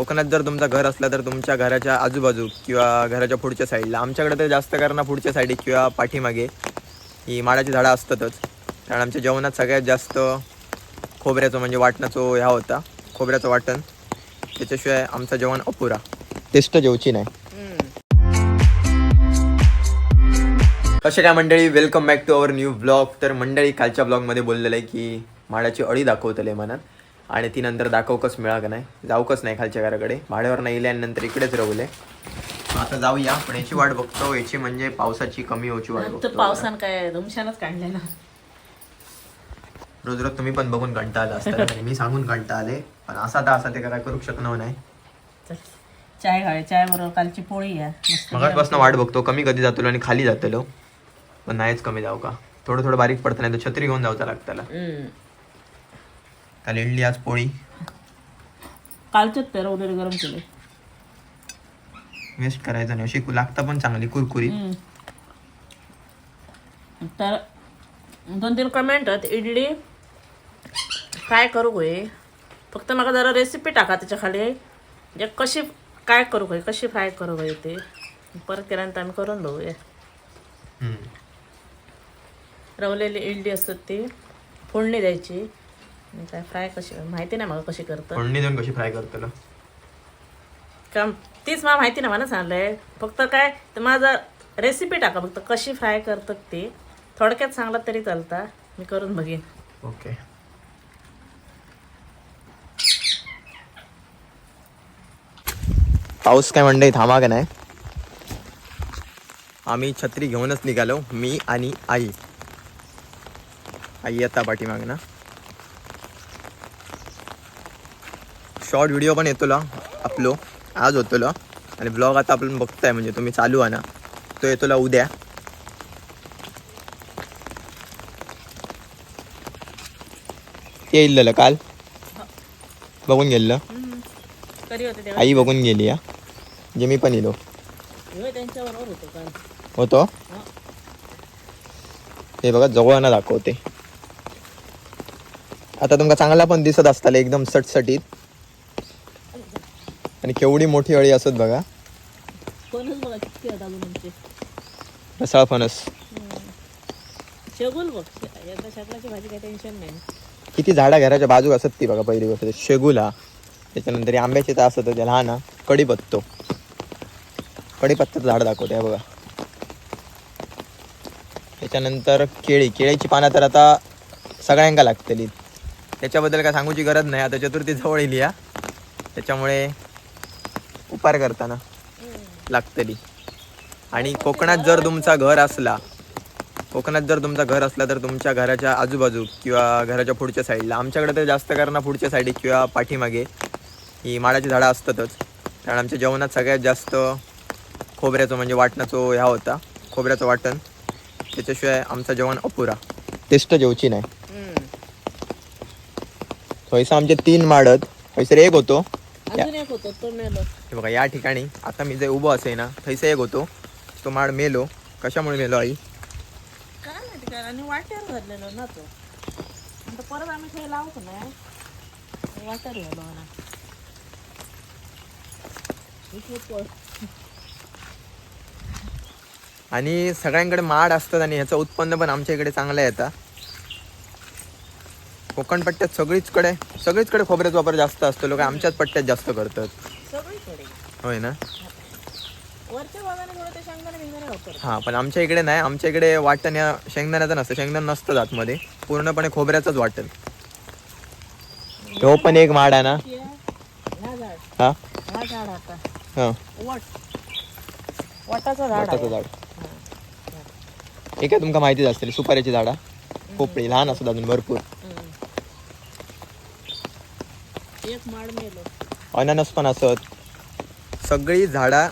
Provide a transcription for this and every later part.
कोकणात जर तुमचं घर असलं तर तुमच्या घराच्या आजूबाजू किंवा घराच्या पुढच्या साईडला. आमच्याकडे तर जास्त कारण पुढच्या साईडी किंवा पाठीमागे. ही माडाची झाडं असतातच. कारण आमच्या जेवणात सगळ्यात जास्त खोबऱ्याचं म्हणजे वाटणाचं ह्या होता खोबऱ्याचं वाटण. त्याच्याशिवाय आमचं जेवण अपुरा. टेस्ट जेवची नाही. कसे काय मंडळी? Welcome back to our new blog तर मंडळी कालच्या ब्लॉगमध्ये बोललेलं आहे की माडाची अळी दाखवतले मनात. आणि ती नंतर दाखवकच मिळा का नाही? जाऊकच नाही खालच्या घराकडे भाड्यावर नाही आणि नंतर इकडेच राहले आता जाऊया पण याची वाट बघतो. याची म्हणजे पावसाची कमी होची वाट बघतो. पावसान काय धुमशानच काढले ना. रोज रोज तुम्ही पण बघून कंटा आला असता. मी सांगून कंटा आले. पण असा तर असा ते काय करू शकणार नाही. चाय खावे चाय बरोबर कालची पोळी आहे. मस्त मगाचपासून वाट बघतो. कमी कधी जातो आणि खाली जातलो. पण नाहीच कमी जाऊ का? थोडं थोडं बारीक पडतं नाही तर छत्री घेऊन जाऊचा लागताला. काल इडली आज पोळी. कालचेच पेरवलेले गरम केले. वेस्ट करायचं नाही. अशी लागता पण चांगली कुरकुरी. तर दोन तीन कमेंट आहेत. इडली फ्राय करू होय फक्त म्हाका जरा रेसिपी टाका त्याच्याखाली म्हणजे कशी काय करू होय कशी फ्राय करू होय ते? परत केल्यानंतर आम्ही करून बघूया रवलेली इडली असतात ती. फोडणी द्यायची. काय फ्राय कशी माहिती नाही मला कशी करतात. फोडणी देऊन कशी फ्राय करतो काम तीच मला माहिती नाही मला सांगलंय फक्त काय तर माझं रेसिपी टाका फक्त कशी फ्राय करतात ते. थोडक्यात सांगलं तरी चालता. मी करून बघेन. ओके पाऊस काय म्हणते थांबा का नाही? आम्ही छत्री घेऊनच निघालो मी आणि आई. आई आता पाठीमाग ना? शॉर्ट व्हिडिओ पण येतो आपलो आज होतो आणि ब्लॉग आता आपण बघताय म्हणजे तुम्ही चालू आहे ना. तो येतो उद्या. ते येईल काल. बघून गेलं आई बघून गेली या जे मी पण येलो. होतो हा. हे बघा जवळना दाखवते. आता तुमका चांगला पण दिसत असताले एकदम सटसटीत. आणि केवढी मोठी अळी असत बघा. कोणच बघा किती आहेत अजून आमचे. रसाळ फणस. शेगुल बघ. शे- एकदा शेगलाची भाजी काही टेन्शन नाही. किती झाडा घराच्या बाजूक असत ती बघा पहिली गोष्ट. शेगुला त्याच्यानंतर आंब्याची तर असत त्याला हा ना कडीपत्तो. कडीपत्त्याचं झाड दाखवते बघा. त्याच्यानंतर केळी. केळीची पानं तर आता सगळ्यांका लागतली. त्याच्याबद्दल काय सांगूची गरज नाही आता चतुर्थी जवळ येईल या त्याच्यामुळे उपार करताना. लागतली आणि कोकणात जर तुमचा घर असला कोकणात जर तुमचं घर असलं तर तुमच्या घराच्या आजूबाजू किंवा घराच्या पुढच्या साईडला आमच्याकडे तर जास्त करणं पुढच्या साईडी किंवा पाठीमागे ही माडाची झाडं असतातच. कारण आमच्या जेवणात सगळ्यात जास्त खोबऱ्याचं म्हणजे वाटणाचं ह्या होता खोबऱ्याचं वाटण. त्याच्याशिवाय आमचं जेवण अपुरा. टेस्ट जेवची नाही. थोयसं आमचे तीन माडत थैसर एक होतो. अजून एक होतो तो मेलो. हे बघा या ठिकाणी आता मी जे उभं असे ना थैसं एक होतो. तो माड मेलो. कशामुळे मेलो आई? काय माहिती काय आणि वाट्यावर धरलेलो ना तो आता परत आम्ही काही लावतो ना. वाट्यावर गेलो ना इथे पळ. आणि सगळ्यांकडे माड असतात आणि ह्याचं उत्पन्न पण आमच्या इकडे चांगलं येतं कोकण पट्ट्यात सगळीचकडे सगळीचकडे खोबऱ्याचा वापर जास्त असतो. लोक आमच्याच पट्ट्यात जास्त करतात. सगळीकडे? होय ना? वरच्या भागाने थोडं ते शेंगदाणे बिंगदाणे वापरतात. हां पण आमच्या इकडे नाही. आमच्या इकडे वाटण या शेंगदाण्याचं नसतं. शेंगदाण नसतं आतमध्ये पूर्णपणे खोबऱ्याचंच वाटण. तो पण एक माड आहे ना? ह्या झाड. हा? हा झाड आता. हां. वट. वटाचं झाड वाटाचं आहे. झाड. हे. तुमका माहितीच असतील. सुपारीची झाडा. पोपळी लहान असतात अजून भरपूर हम्म. एक माड मेलो अननस पण असत. सगळी झाडा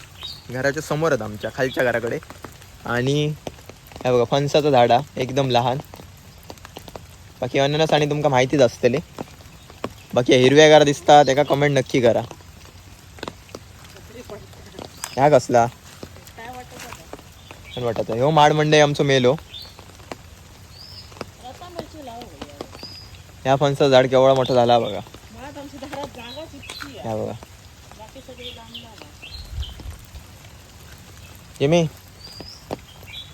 घराच्या समोर आहेत आमच्या खालच्या घराकडे. आणि हे बघा फणसाचं झाडा एकदम लहान. बाकी अननस आणि तुमका माहितीच असतले. बाकी हिरव्यागार दिसतात एका कमेंट नक्की करा. ह्या कसला? वाटत छान वाटत ह्यो माड मंडई आमचो मेलो हो. ह्या फणसाचं झाड केवढा मोठं झाला बघा. ह्या बघा. जागा. जिमी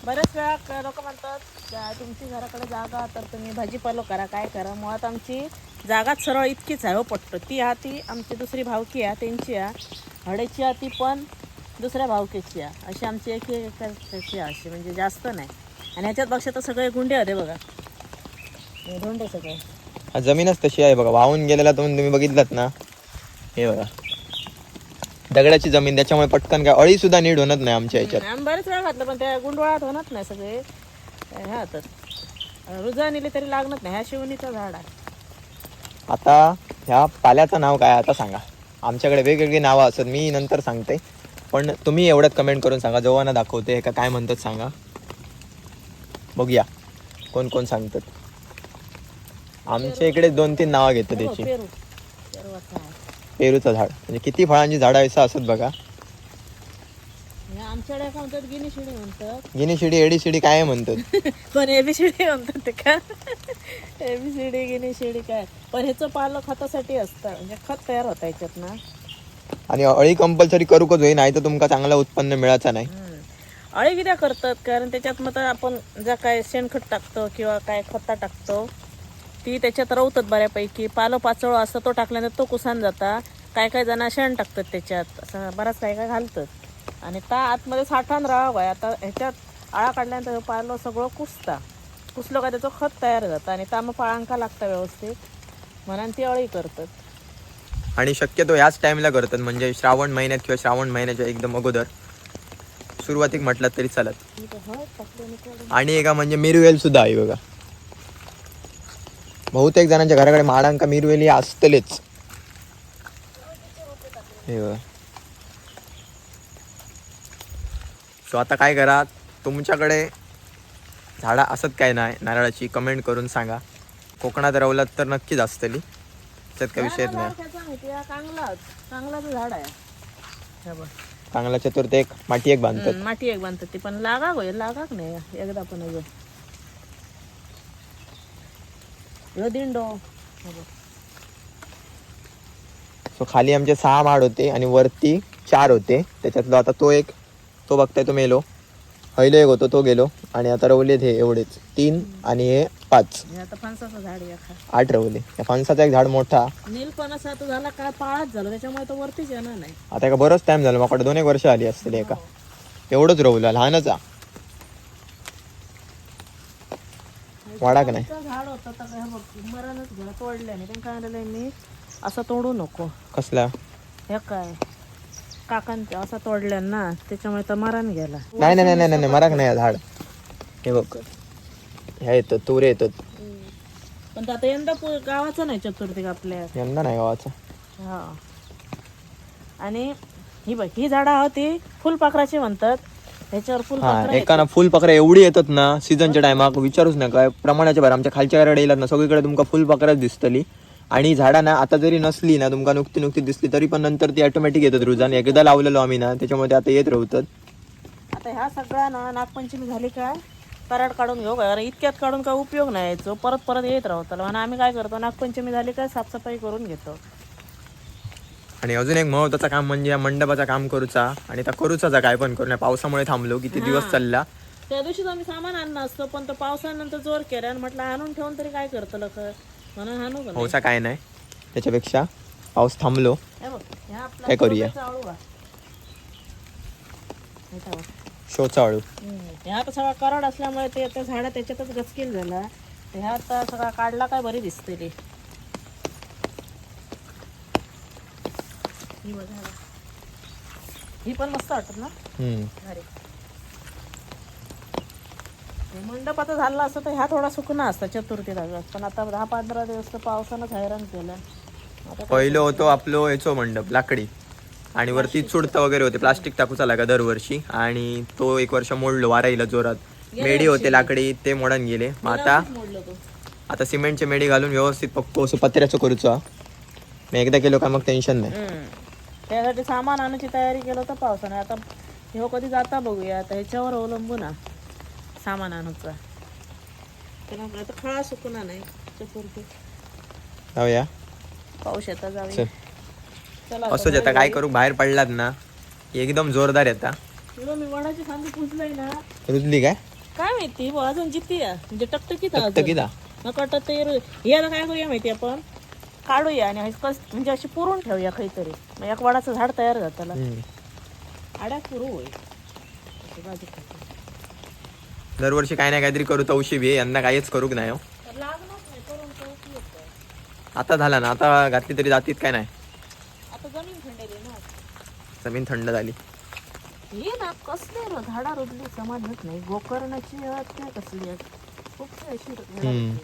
बऱ्याच वेळा लोक म्हणतात "जा- तुमची घराकडे जागा तर तुम्ही भाजीपालो करा काय करा. मुळात आमची जागाच सरळ इतकीच आहे हो पट्ट. ती हा ती आमची दुसरी भावकी आहे त्यांची आहे. हडेची आहे ती पण दुसऱ्या भावकीची आहे. अशी आमची एक एक एकाची अशी म्हणजे जास्त नाही. आणि ह्याच्यात बघा तर सगळे गुंडे होते बघा. हे धोंडे सगळे. हा जमीनच तशी आहे बघा. वाहून गेलेला तो तुम्ही बघितलात ना? हे बघा. दगडाची जमीन त्याच्यामुळे पटकन काय अळी सुद्धा नीट होणार नाही आमच्या ह्याच्यात आम्ही बरेच वेळा घातलं पण त्या गुंडवळात होणार नाही सगळे. ह्या तर. रुजा नेली तरी लागणार नाही ह्या शिवणीचं झाड आहे. आता ह्या पाल्याचं नाव काय आता सांगा. आमच्याकडे वेगवेगळी नावं असत मी नंतर सांगते. पण तुम्ही एवढ्यात कमेंट करून सांगा जेव्हा दाखवते का काय म्हणतात सांगा. बघूया कोण कोण सांगतात. आमच्या इकडे दोन तीन नावं घेतात त्याची पेरू. पेरूचं आहे. पेरूचं झाड. म्हणजे किती फळांची झाडं असं असत बघा. आमच्याकडे काय म्हणतात गिनी शिडी म्हणतात. गिनी शिडी एडी शिडी काय म्हणतात? पण एबीसीडी म्हणतात ते का? एबीसीडी गिनी शिडी काय? पण ह्याचं पालं खतासाठी असतं. म्हणजे खत तयार होतं याच्यात ना. आणि अळी कंपल्सरी करू का होई नाही तर तुमका चांगलं उत्पन्न मिळायचं नाही. अळी कित्या करतात? कारण त्याच्यात मग आपण ज्या काय शेणखत टाकतो किंवा काय खता टाकतो ती त्याच्यात रवतात बऱ्यापैकी. पालो पाचोळा असतं तो टाकल्यानंतर तो कुसान जाता. काय काय जण शेण टाकतात त्याच्यात. असं बराच काय काय घालतात. आणि त्या आतमध्ये साठान राहावं आहे. आता ह्याच्यात आळा काढल्यानंतर पालो सगळं कुसता. कुसलं का त्याचं खत तयार जातं. आणि त्या मग पाळांका लागतं व्यवस्थित. म्हणून ती अळी करतात. आणि शक्यतो ह्याच टाइमला करतात. म्हणजे श्रावण महिन्यात किंवा श्रावण महिन्याच्या एकदम अगोदर. सुरुवातीक म्हटलं तरी चालत. आणि एका म्हणजे मिरवेल सुद्धा आहे बघा. बहुतेक जणांच्या घराकडे माडांका मिरवेल असतलेच. हे सो आता काय करा? तुमच्याकडे झाडं असत काय नाही नारळाची कमेंट करून सांगा. कोकणात रवलात तर नक्कीच असतली. त्यात काय विषयच झाड नाही हे. चांगला चतुर्थ एक माठी एक बांधतात. माती एक बांधतात ती पण लागा होय लागाक नाही. एकदा पण अजून ह्यो दिंडो. बघ. सो खाली आमचे सहा माड होते आणि वरती चार होते. त्याच्यातला आता तो एक तो बघताय तो मेलो पहिलो एक होतो तो गेलो. आणि आता रवलेत हे एवढेच. तीन आणि हे पाच. हे आता फणसाचं झाड आहे खा आठ रवले. या फणसाचा एक झाड मोठा. आता झाला काय पाळाच झाला. त्याच्यामुळे तो वरतीच येणार नाही. आता एका बरंच टाइम झाला. माकडे दोन एक वर्ष आली असतील एका. एवढंच रवलं. लहानच आ. वाडाक नाही? झाड होतं तर हे बघ मरणच तोडल्याने. त्यांना काय झालं मी असं तोडू नको. कसला? हे काय? काकांच्या असा तोडल्या ना त्याच्यामुळे तर मरण गेला. नाही नाही नाही नाही नाही मराक नाही हा झाड? हे बघ. ह्या येतात तुरे येतात. पण आता यंदा पु- गावाचं नाही चतुर्थी आपल्या यंदा नाही गावाचा. हा. आणि ही बघ ही झाडं होती फुलपाखराची म्हणतात. ह्याच्यावर हा फुलपाखरं एका ना फुलपाखरं एवढी येतात ना सीझनच्या टायमाक विचारूच नका. प्रमाणाच्या बाहेर आमच्या खालच्या घराकडे येतात ना सगळीकडे तुमका फुलपाखरच दिसतली. आणि झाडा ना आता जरी नसली ना तुमका नुकती नुकती दिसली तरी पण नंतर ती ऑटोमॅटिक येतात रुजान एकदा लावलेलो आम्ही ना त्याच्यामुळे ते आता येत राहतात. आता ह्या सगळ्या ना नागपंचमी झाली काय कराड काढून घेऊ काय कारण इतक्यात काढून काय उपयोग नाही यायचो? परत परत येत राहतो आणि आम्ही काय करतो नागपंचमी झाली काय साफसफाई करून घेतो. आणि अजून एक महत्वाचं काम म्हणजे या मंडपाचं काम करूचा आणि त्या करूचा काय पण करू नये पावसामुळे थांबलो किती दिवस चालला. त्या दिवशीच आम्ही सामान आणलं असतो पण तो पावसानंतर जोर केला आणि म्हटलं आणून ठेवून तरी काय करतं म्हणून आणू का नाही? पावसा काय नाही. त्याच्यापेक्षा पाऊस थांबलो. हे काय करूया? हम्म. ह्या आता सगळा कराड असल्यामुळे ते झाडा त्याच्यातच गचकील झाला. ह्या आता सगळा काढला काय बरी दिसते ही बघ झाडं. ही पण मस्त वाटत ना? मंडप आता झाला असतं तर ह्या थोडा सुकना असता चतुर्थी लागला पण आता दहा पंधरा दिवस तर पावसानंच हैराण केलं. पहिलं होतो आपलो याचो मंडप लाकडी. आणि वरती चुडतं वगैरे होते. प्लास्टिक टाकूचा लागा दरवर्षी. आणि तो एक वर्ष मोडलो वाराईला जोरात. मेडी होते लाकडी ते मोडून गेले. मग आता आता सिमेंटचे मेडी घालून व्यवस्थित पक्को असं पत्र्याचं करूचा. मी एकदा केलो का मग टेन्शन नाही. त्यासाठी सामान आणायची तयारी केलं तर पावसाने. आता ह्यो कधी जाता बघूया. आता ह्याच्यावर अवलंबून आ सामान आणायचा. त्याला आता खळा सुकून नाही जाऊया. पाऊस येता जाऊया चल. असंच आता काय करू? बाहेर पडलात ना. एकदम जोरदार येता मी वडाची फांदी पुजलंय ना. रुजली काय? काय माहिती अजून जिती या म्हणजे टकटकीत आहे फक्त अजून. किदा मग वाटत ते रु- हे आता काय करूया माहिती आपण? काढूया आणि कस म्हणजे अशी पुरून ठेवूया काहीतरी मग एक वडाचं झाड तयार जाताला आड्या पुरू होईल अशी. दरवर्षी काय ना काहीतरी करू तवशी बी यंदा काहीच करूक नाही हो. तर लागणार नाही करून तर उपयोग काय. आता झाला ना. आता घातली तरी जातीत काय नाही. आता जमीन थंडेली ना. जमीन थंड झाली. हे ना कसले रो झाडा रोजली समजत नाही. गोकर्णाची कसली आहेत खूप अशी हम्म.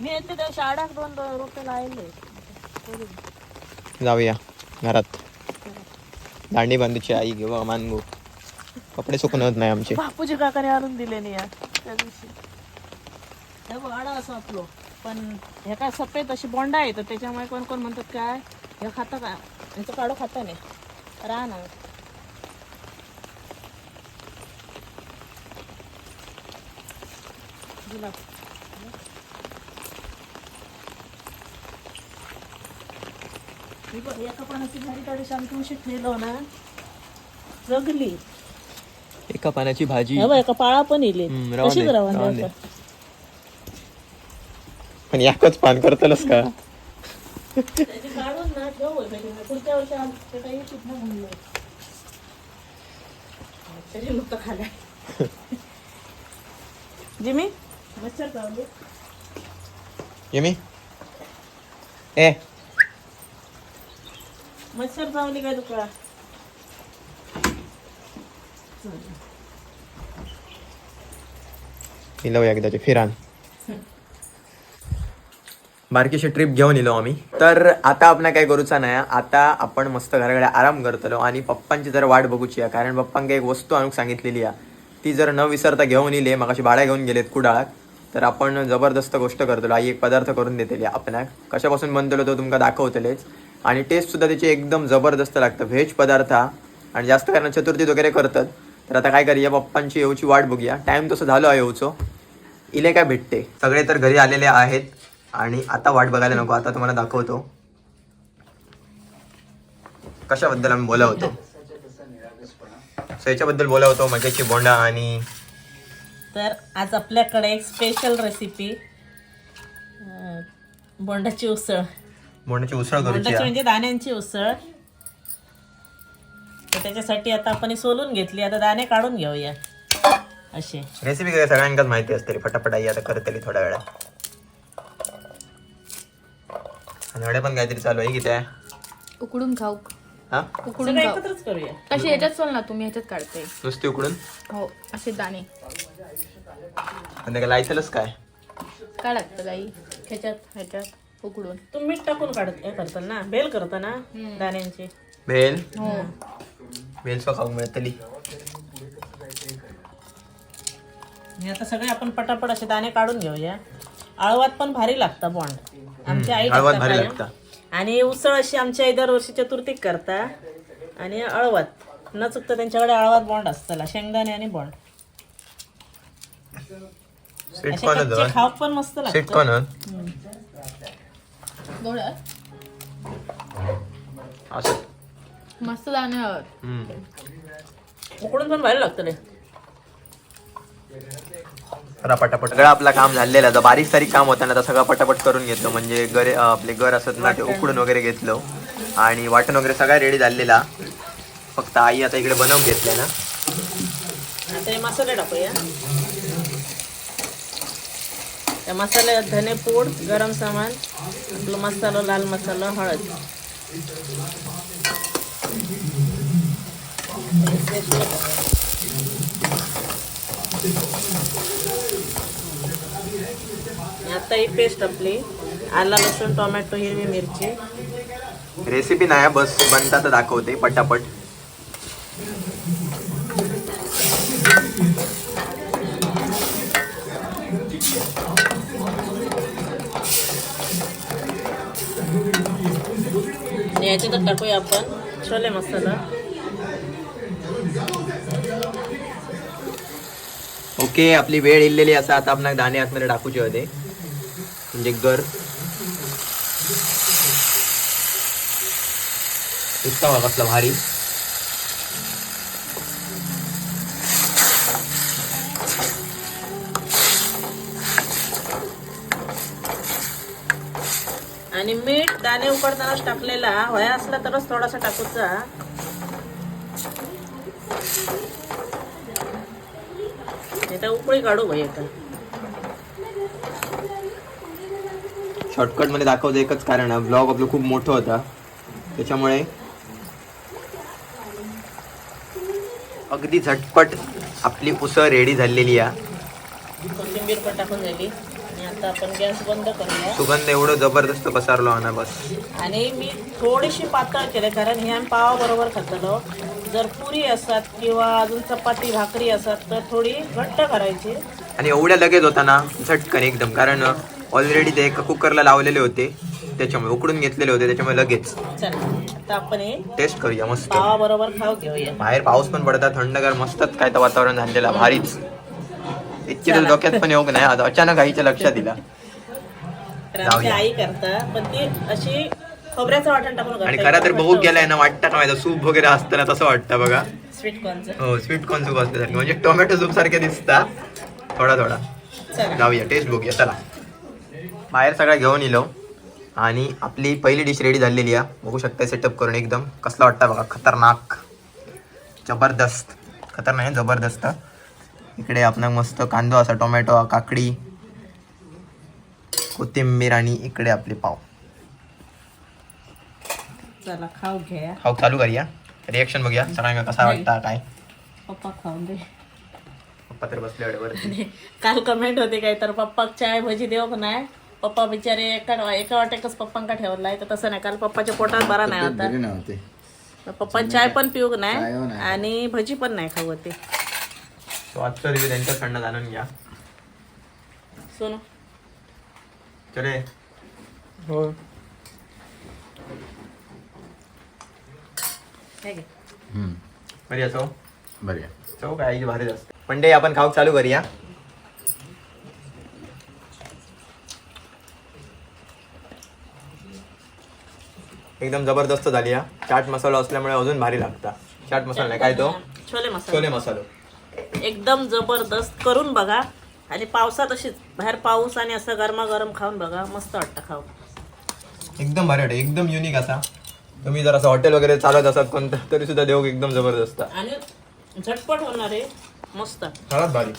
मी येते त्या शाळाक दोन दोन रोपे लावले. जाऊया घरात. दांडी बांधूची आई घेऊ मानगू कपडे सुकून होत नाही आमचे. बापूजी काकाने आणून दिले नाही या त्या दिवशी. हे आडा असं आपलो. पण हे काय सफेद अशी बोंडा आहे तर त्याच्यामुळे कोण कोण म्हणतात काय हे खाता का? ह्याचं काढू खाता नाही. राहा ना. गुलाब. ही एका शांतूशी ठेवलं ना जगली एका पानाची भाजी हे बघ, एका पाळा पण येईल हम्म, राहून कशीच दे, राहून राहून दे दे. आता. पण याकच पान करतलस का त्याची काढून ना ठेव होय पाहिजे. पुढच्या वर्षी आम- ते काही येतील ना म्हणलं. तरी नुकतं खाल्लाय. जिमी मच्छर चावले यमी ए मच्छर चावली काय तुका इलो फिरान. बारकीशी ट्रिप घेऊन येलो आम्ही. तर आता आपण काय करूचा नाही आता आपण मस्त घराकडे आराम करतलो आणि पप्पांची जर वाट बघूची आहे. कारण पप्पांक एक वस्तू आणूक सांगितलेली आहे. ती जर न विसरता घेऊन येले मग भाड्या घेऊन गेलेत कुडाळात तर आपण जबरदस्त गोष्ट करतलो. आई एक पदार्थ करून देतली आपणाक. कशापासून बनतलो तो तुमका दाखवतलेच. आणि टेस्ट सुद्धा त्याची एकदम जबरदस्त लागतं. व्हेज पदार्थ हा. आणि जास्त कारण चतुर्थीत वगैरे करतात. तर आता काय करूया पप्पांची येऊची वाट बघूया. टाइम तसं झालो आहे येऊचो. इले काय भेटते? सगळे तर घरी आलेले आहेत. आणि आता वाट बघायला नको. आता तुम्हाला दाखवतो. कशाबद्दल आम्ही बोला होतो सो याच्याबद्दल बोला होतो मक्याची बोंडा आणि तर आज आपल्याकडे एक स्पेशल रेसिपी बोंडाची उसळ. बोंडाची उसळ करूची. म्हणजे दाण्यांची उसळ. तर त्याच्यासाठी आता आपण ही सोलून घेतली. आता दाणे काढून घेऊया. असे. रेसिपी काय सगळ्यांकाच माहिती असते फटाफट आई आता करतली थोड्या वेळात. आणि एवढे पण काहीतरी चालू आहे की त्या उकडून खाऊ. हा? उकडून सगळं खाऊ. एकत्रच करूया. अशी ह्याच्यात सोल ना तुम्ही ह्याच्यात काढते. नुसती उकडून? हो असे दाणे. आणि काय काय? काय लागतं गाई ह्याच्यात ह्याच्यात. उकडून. तुम्ही मीठ टाकून काढत हे करताल ना? बेल करता ना दाण्यांची? बेल? हो. बेल खाऊ मिळतली आणि आता सगळे आपण पटापट असे दाणे काढून घेऊया. आळवात पण भारी लागतं बॉन्ड आमची आई भारी कायम. लागतं. आणि उसळ अशी आमची आई दरवर्षी चतुर्थीक करता. आणि अळवात न चुकता त्यांच्याकडे आळवात बॉन्ड असताला. शेंगदाणे आणि बॉन्ड स्वीट असे कॉर्न कच्चे खाऊ पण मस्त स्वीट लागतं कॉर्न असं. मस्त हम्म. उकडून पण लागतं रे जरा पटापट. सगळं आपलं काम झालेलं आहे. आता बारीक सारीक काम होतं ना आता सगळं पटापट करून घेतलं. म्हणजे घर आपले घर असत ना ते उकडून वगैरे घेतलं. आणि वाटण वगैरे सगळं रेडी झालेला फक्त आई आता इकडे बनवून घेतल्या ना. आता हे मसाले टाकूया. त्या मसाल्यात धने पूड गरम सामान आपला मसाला लाल मसाला हळद आता ही पेस्ट आपली. आला लसूण टोमॅटो हिरवी मिरची. रेसिपी नाही बस बनता तर दाखवते पटापट. आणि याच्यातच टाकूया आपण. छोले मसाला. ओके आपली वेळ इल्लेली असा आता आपण दाणे आतमध्ये टाकूचे होते म्हणजे गर. उत्तम बघा कसला भारी. आणि मीठ दाणे उकडतानाच टाकलेला. वया असला तरच थोडासा टाकूचा तर उकळी काढू भाई आता. शॉर्टकटमध्ये दाखवतो एकच कारण. आहे ब्लॉग आपलं खूप मोठं होता. त्याच्यामुळे अगदी झटपट आपली उसळ रेडी झालेली आहे. कोथिंबीर पण टाकून झाली. आणि आता आपण गॅस बंद करूया. सुगंध एवढं जबरदस्त पसारलो ना बस. आणि मी थोडीशी पातळ केले कारण हे आम्ही पावाबरोबर खातलो जर पुरी असतात किंवा अजून चपाती भाकरी असतात तर थोडी घट्ट करायची. आणि एवढ्या लगेच होता ना झटकन एकदम कारण ऑलरेडी ते एका कुकरला लावलेले होते. त्याच्यामुळे उकडून घेतलेले होते त्याच्यामुळे लगेच. चला आपण हे टेस्ट करूया मस्त. पावाबरोबर खाऊ घेऊया. बाहेर पाऊस पण पडतात थंडगार मस्तच काय तर वातावरण झालेलं भारीच. इतकी तर. डोक्यात पण योग नाही आता अचानक आईच्या लक्षात दिला. तर आमची जाऊया. आई करता पण ती अशी खोबऱ्याचं वाटण टाकून आणि खरं तर बघू गेलाय ना वाटतं का माहिती? सूप वगैरे असतं ना तसं वाटतं बघा. स्वीट कॉर्नचं हो स्वीट कॉर्न सूप असल्यासारखं म्हणजे टोमॅटो सूप सारखे दिसता. थोडा थोडा. चला. जाऊया टेस्ट बघूया. चला. बाहेर सगळं घेऊन येलो आणि आपली पहिली डिश रेडी झालेली आहे. बघू शकता सेटअप करून एकदम. कसला वाटतं बघा? खतरनाक. जबरदस्त. खतरनाक आहे, जबरदस्त. इकडे आपण मस्त कांदो असा टोमॅटो काकडी कोथिंबीर आणि इकडे आपले पाव. चला खाऊ घ्या खाऊ चालू करूया. रिएक्शन बघूया. सगळ्यांना कसा वाटता काय? पप्पा खाऊन दे. पप्पा तर बसले वरती. काल कमेंट होते काय तर पप्पाक चाय भजी देऊ का नाही पप्पा बिचारे एका एका वाटेकच पप्पांका ठेवलाय तर तसं नाही. काल पप्पाच्या पोटात बरा नाही होता. पप्पा चाय पण पिऊ चाय नाही नाही. आणि भजी पण नाही खाऊ होते. तो आजचा रिव्ह्यू त्यांच्याकडनं जाणून घ्या. सोनू. चले. हो हे घे. बरी आहे चव? बरे चव काय? आईची भारी असते. पण ते आपण खाऊ चालू करूया. एकदम जबरदस्त झाली हा. चाट मसाला असल्यामुळे अजून भारी लागता. चाट मसाला नाही काय तो? छोले मसाले. छोले मसालो. एकदम जबरदस्त करून बघा. आणि पावसात अशीच बाहेर पाऊस आणि असं गरमागरम खाऊन बघा. मस्त वाटतं खाऊ एकदम भारी वाटते. एकदम युनिक असा. तुम्ही जर असं हॉटेल वगैरे चालवत असाल कोणतं तरी सुद्धा देऊ एकदम जबरदस्त. आणि झटपट होणार आहे. मस्त. खराब भारी.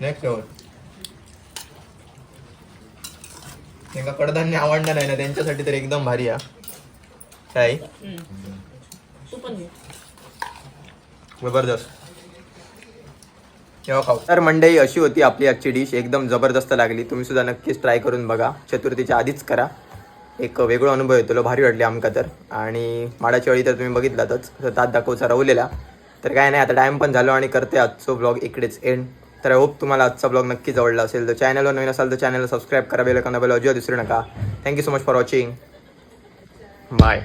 नेक्स्ट लेवल त्यांना कडधान्य आवडणार नाही ना त्यांच्यासाठी तर एकदम भारी आहे. काय? जबरदस्त. केव्हा खाऊ तर मंडई अशी होती आपली आजची डिश एकदम जबरदस्त लागली. तुम्ही सुद्धा नक्कीच ट्राय करून बघा. चतुर्थीच्या आधीच करा. एक वेगळा अनुभव येतो भारी वाटली आमका तर. आणि माडाची वेळी तर तुम्ही बघितलातच. दात तात दाखवचा रवलेला. तर काय नाही आता टाइम पण झालो आणि करते आजचो ब्लॉग इकडेच एंड तर आय होप तुम्हाला आजचा ब्लॉग नक्कीच आवडला असेल. तर चॅनलवर नवीन असाल तर चॅनलला सबस्क्राईब करा बेल का बेल अजिबात विसरू नका. Thank you so much for watching bye